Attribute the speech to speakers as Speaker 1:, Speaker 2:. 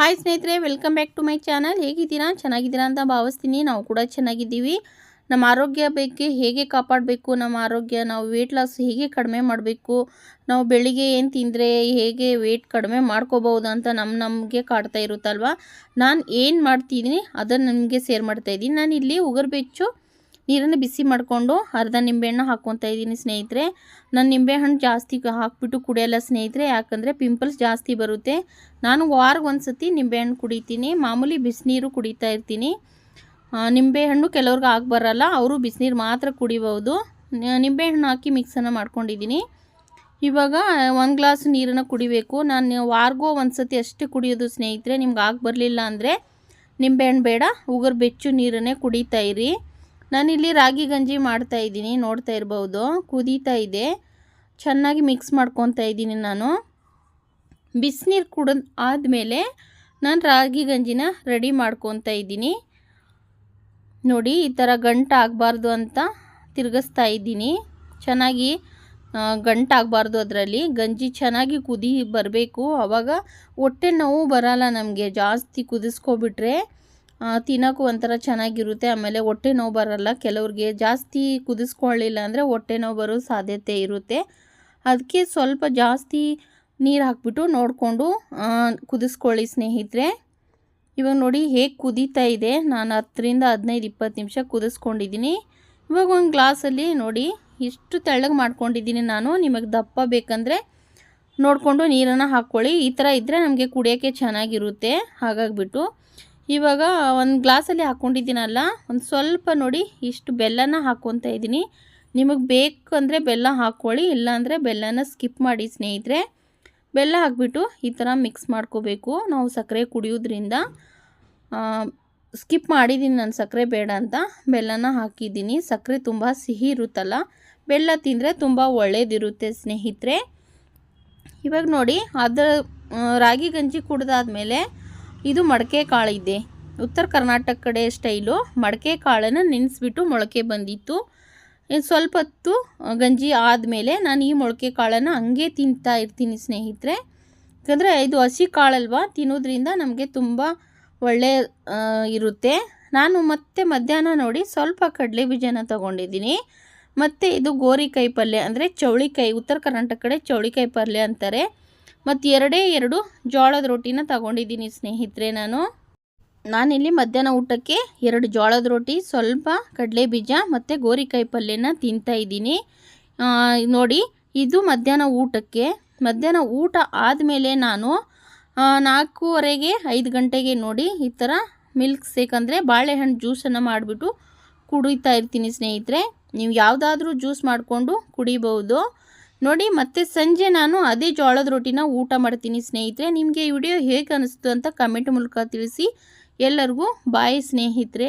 Speaker 1: Hi ಸ್ನೇಹಿತರೆ welcome back to my channel ಹೇಗಿದ್ದೀರಾ? ಚೆನ್ನಾಗಿದ್ದೀರಾ ಅಂತ ಭಾವಿಸ್ತೀನಿ. ನಾವು ಕೂಡ ಚೆನ್ನಾಗಿದ್ದೀವಿ. ನಮ್ಮ ಆರೋಗ್ಯ ಬಗ್ಗೆ ಹೇಗೆ ಕಾಪಾಡಬೇಕು? ನಮ್ಮ ಆರೋಗ್ಯ, ನಾವು ವೇಟ್ ಲಾಸ್ ಹೇಗೆ ಕಡಿಮೆ ಮಾಡಬೇಕು? ನಾವು ಬೆಳಿಗ್ಗೆ ಏನು ತಿಂದರೆ ಹೇಗೆ ವೇಟ್ ಕಡಿಮೆ ಮಾಡ್ಕೋಬಹುದು ಅಂತ ನಮ್ಮ ನಮಗೆ ಕಾಡ್ತಾ ಇರುತ್ತಲ್ವ? ನಾನು ಏನು ಮಾಡ್ತಿದ್ದೀನಿ ಅದನ್ನು ನಿಮಗೆ ಸೇರ್ ಮಾಡ್ತಾಯಿದ್ದೀನಿ ನಾನು ಇಲ್ಲಿ ಉಗುರು ಬೆಚ್ಚು ನೀರನ್ನು ಬಿಸಿ ಮಾಡಿಕೊಂಡು ಅರ್ಧ ನಿಂಬೆಹಣ್ಣು ಹಾಕ್ಕೊತಾ ಇದ್ದೀನಿ ಸ್ನೇಹಿತರೆ. ನಾನು ನಿಂಬೆಹಣ್ಣು ಜಾಸ್ತಿ ಹಾಕ್ಬಿಟ್ಟು ಕುಡಿಯಲ್ಲ ಸ್ನೇಹಿತರೆ, ಯಾಕಂದರೆ ಪಿಂಪಲ್ಸ್ ಜಾಸ್ತಿ ಬರುತ್ತೆ. ನಾನು ವಾರಕ್ಕೆ ಒಂದು ಸತಿ ನಿಂಬೆಹಣ್ಣು ಕುಡಿತೀನಿ, ಮಾಮೂಲಿ ಬಿಸಿನೀರು ಕುಡಿತಾ ಇರ್ತೀನಿ. ನಿಂಬೆಹಣ್ಣು ಕೆಲವ್ರಿಗೆ ಆಗಿ ಬರಲ್ಲ ಅವರು ಬಿಸಿನೀರು ಮಾತ್ರ ಕುಡಿಬೋದು. ನಿಂಬೆಹಣ್ಣು ಹಾಕಿ ಮಿಕ್ಸನ್ನು ಮಾಡ್ಕೊಂಡಿದ್ದೀನಿ. ಇವಾಗ ಒಂದು ಗ್ಲಾಸ್ ನೀರನ್ನು ಕುಡಿಬೇಕು. ನಾನು ವಾರ್ಗೋ ಒಂದು ಸತಿ ಅಷ್ಟೇ ಕುಡಿಯೋದು ಸ್ನೇಹಿತರೆ, ನಿಮ್ಗೆ ಆಗಿ ಬರಲಿಲ್ಲ ಅಂದರೆ ನಿಂಬೆಹಣ್ಣು ಬೇಡ, ಉಗುರು ಬೆಚ್ಚು ನೀರನ್ನೇ ಕುಡಿತಾ ನಾನಿಲ್ಲಿ ರಾಗಿ ಗಂಜಿ ಮಾಡ್ತಾ ಇದ್ದೀನಿ, ನೋಡ್ತಾ ಇರ್ಬೋದು. ಕುದೀತಾ ಇದೆ. ಚೆನ್ನಾಗಿ ಮಿಕ್ಸ್ ಮಾಡ್ಕೊತಾ ಇದ್ದೀನಿ ನಾನು. ಬಿಸಿನೀರು ಕುಡಿದ ಆದಮೇಲೆ ನಾನು ರಾಗಿ ಗಂಜಿನ ರೆಡಿ ಮಾಡ್ಕೊತಾ ಇದ್ದೀನಿ. ನೋಡಿ, ಈ ಥರ ಗಂಟು ಆಗಬಾರ್ದು ಅಂತ ತಿರುಗಿಸ್ತಾ ಇದ್ದೀನಿ. ಚೆನ್ನಾಗಿ ಗಂಟಾಗಬಾರ್ದು ಅದರಲ್ಲಿ. ಗಂಜಿ ಚೆನ್ನಾಗಿ ಕುದಿ ಬರಬೇಕು. ಆವಾಗ ಹೊಟ್ಟೆ ನೋವು ಬರಲ್ಲ ನಮಗೆ. ಜಾಸ್ತಿ ಕುದಿಸ್ಕೊಬಿಟ್ರೆ ತಿನ್ನೋಕ್ಕೂ ಒಂಥರ ಚೆನ್ನಾಗಿರುತ್ತೆ. ಆಮೇಲೆ ಹೊಟ್ಟೆ ನೋವು ಬರಲ್ಲ. ಕೆಲವ್ರಿಗೆ ಜಾಸ್ತಿ ಕುದಿಸ್ಕೊಳ್ಳಿಲ್ಲ ಅಂದರೆ ಹೊಟ್ಟೆ ನೋವು ಬರೋ ಸಾಧ್ಯತೆ ಇರುತ್ತೆ. ಅದಕ್ಕೆ ಸ್ವಲ್ಪ ಜಾಸ್ತಿ ನೀರು ಹಾಕ್ಬಿಟ್ಟು ನೋಡಿಕೊಂಡು ಕುದಿಸ್ಕೊಳ್ಳಿ ಸ್ನೇಹಿತರೆ. ಇವಾಗ ನೋಡಿ ಹೇಗೆ ಕುದೀತಾ ಇದೆ. ನಾನು ಹತ್ತರಿಂದ ಹದಿನೈದು ಇಪ್ಪತ್ತು ನಿಮಿಷ ಕುದಿಸ್ಕೊಂಡಿದ್ದೀನಿ ಇವಾಗ ಒಂದು ಗ್ಲಾಸಲ್ಲಿ ನೋಡಿ ಇಷ್ಟು ತೆಳ್ಳಗೆ ಮಾಡ್ಕೊಂಡಿದ್ದೀನಿ ನಾನು. ನಿಮಗೆ ದಪ್ಪ ಬೇಕಂದರೆ ನೋಡಿಕೊಂಡು ನೀರನ್ನು ಹಾಕ್ಕೊಳ್ಳಿ ಈ ಥರ ಇದ್ದರೆ ನಮಗೆ ಕುಡಿಯೋಕ್ಕೆ ಚೆನ್ನಾಗಿರುತ್ತೆ. ಹಾಗಾಗಿಬಿಟ್ಟು ಇವಾಗ ಒಂದು ಗ್ಲಾಸಲ್ಲಿ ಹಾಕ್ಕೊಂಡಿದ್ದೀನಲ್ಲ ಒಂದು ಸ್ವಲ್ಪ ನೋಡಿ ಇಷ್ಟು ಬೆಲ್ಲನ ಹಾಕ್ಕೊತಾ ಇದ್ದೀನಿ. ನಿಮಗೆ ಬೇಕಂದರೆ ಬೆಲ್ಲ ಹಾಕ್ಕೊಳ್ಳಿ ಇಲ್ಲಾಂದರೆ ಬೆಲ್ಲನ ಸ್ಕಿಪ್ ಮಾಡಿ ಸ್ನೇಹಿತರೆ. ಬೆಲ್ಲ ಹಾಕ್ಬಿಟ್ಟು ಈ ಥರ ಮಿಕ್ಸ್ ಮಾಡ್ಕೋಬೇಕು. ನಾವು ಸಕ್ಕರೆ ಕುಡಿಯೋದ್ರಿಂದ ಸ್ಕಿಪ್ ಮಾಡಿದ್ದೀನಿ ನಾನು ಸಕ್ಕರೆ ಬೇಡ ಅಂತ. ಬೆಲ್ಲನ ಹಾಕಿದ್ದೀನಿ. ಸಕ್ಕರೆ ತುಂಬ ಸಿಹಿ ಇರುತ್ತಲ್ಲ, ಬೆಲ್ಲ ತಿಂದರೆ ತುಂಬ ಒಳ್ಳೆಯದಿರುತ್ತೆ ಸ್ನೇಹಿತರೆ. ಇವಾಗ ನೋಡಿ, ಅದರ ರಾಗಿ ಗಂಜಿ ಕುಡ್ದಾದ್ಮೇಲೆ ಇದು ಮಡಕೆ ಕಾಳಿದೆ ಉತ್ತರ ಕರ್ನಾಟಕ ಕಡೆ ಸ್ಟೈಲು ಮಡಕೆ ಕಾಳನ್ನು ನೆನೆಸ್ಬಿಟ್ಟು ಮೊಳಕೆ ಬಂದಿತ್ತು. ಸ್ವಲ್ಪ ಹೊತ್ತು ಗಂಜಿ ಆದಮೇಲೆ ನಾನು ಈ ಮೊಳಕೆ ಕಾಳನ್ನು ಹಂಗೆ ತಿಂತಾ ಇರ್ತೀನಿ ಸ್ನೇಹಿತರೆ. ಯಾಕಂದರೆ ಇದು ಹಸಿ ಕಾಳಲ್ವಾ? ತಿನ್ನೋದ್ರಿಂದ ನಮಗೆ ತುಂಬ ಒಳ್ಳೆ ಇರುತ್ತೆ. ನಾನು ಮತ್ತೆ ಮಧ್ಯಾಹ್ನ ನೋಡಿ ಸ್ವಲ್ಪ ಕಡಲೆ ಬೀಜನ ತೊಗೊಂಡಿದ್ದೀನಿ. ಮತ್ತು ಇದು ಗೋರಿಕಾಯಿ ಪಲ್ಯ ಅಂದರೆ ಚೌಳಿಕಾಯಿ, ಉತ್ತರ ಕರ್ನಾಟಕ ಕಡೆ ಚೌಳಿಕಾಯಿ ಪಲ್ಯ ಅಂತಾರೆ. ಮತ್ತು ಎರಡೇ ಎರಡು ಜೋಳದ ರೊಟ್ಟಿನ ತಗೊಂಡಿದ್ದೀನಿ ಸ್ನೇಹಿತರೆ ನಾನು. ನಾನಿಲ್ಲಿ ಮಧ್ಯಾಹ್ನ ಊಟಕ್ಕೆ ಎರಡು ಜೋಳದ ರೊಟ್ಟಿ, ಸ್ವಲ್ಪ ಕಡಲೆ ಬೀಜ ಮತ್ತು ಗೋರಿಕಾಯಿ ಪಲ್ಯನ ತಿಂತಾ ಇದ್ದೀನಿ. ನೋಡಿ, ಇದು ಮಧ್ಯಾಹ್ನ ಊಟಕ್ಕೆ. ಮಧ್ಯಾಹ್ನ ಊಟ ಆದಮೇಲೆ ನಾನು ನಾಲ್ಕೂವರೆಗೆ ಐದು ಗಂಟೆಗೆ ನೋಡಿ ಈ ಥರ ಮಿಲ್ಕ್ ಶೇಕ್ ಅಂದರೆ ಬಾಳೆಹಣ್ಣು ಜ್ಯೂಸನ್ನು ಮಾಡಿಬಿಟ್ಟು ಕುಡಿತಾ ಇರ್ತೀನಿ ಸ್ನೇಹಿತರೆ. ನೀವು ಯಾವುದಾದ್ರೂ ಜ್ಯೂಸ್ ಮಾಡಿಕೊಂಡು ಕುಡಿಬೋದು. ನೋಡಿ, ಮತ್ತೆ ಸಂಜೆ ನಾನು ಅದೇ ಜೋಳದ ರೊಟ್ಟಿನ ಊಟ ಮಾಡ್ತೀನಿ ಸ್ನೇಹಿತರೆ. ನಿಮಗೆ ವಿಡಿಯೋ ಹೇಗೆ ಅನಿಸ್ತು ಅಂತ ಕಮೆಂಟ್ ಮೂಲಕ ತಿಳಿಸಿ. ಎಲ್ಲರಿಗೂ ಬಾಯ್ ಸ್ನೇಹಿತರೆ.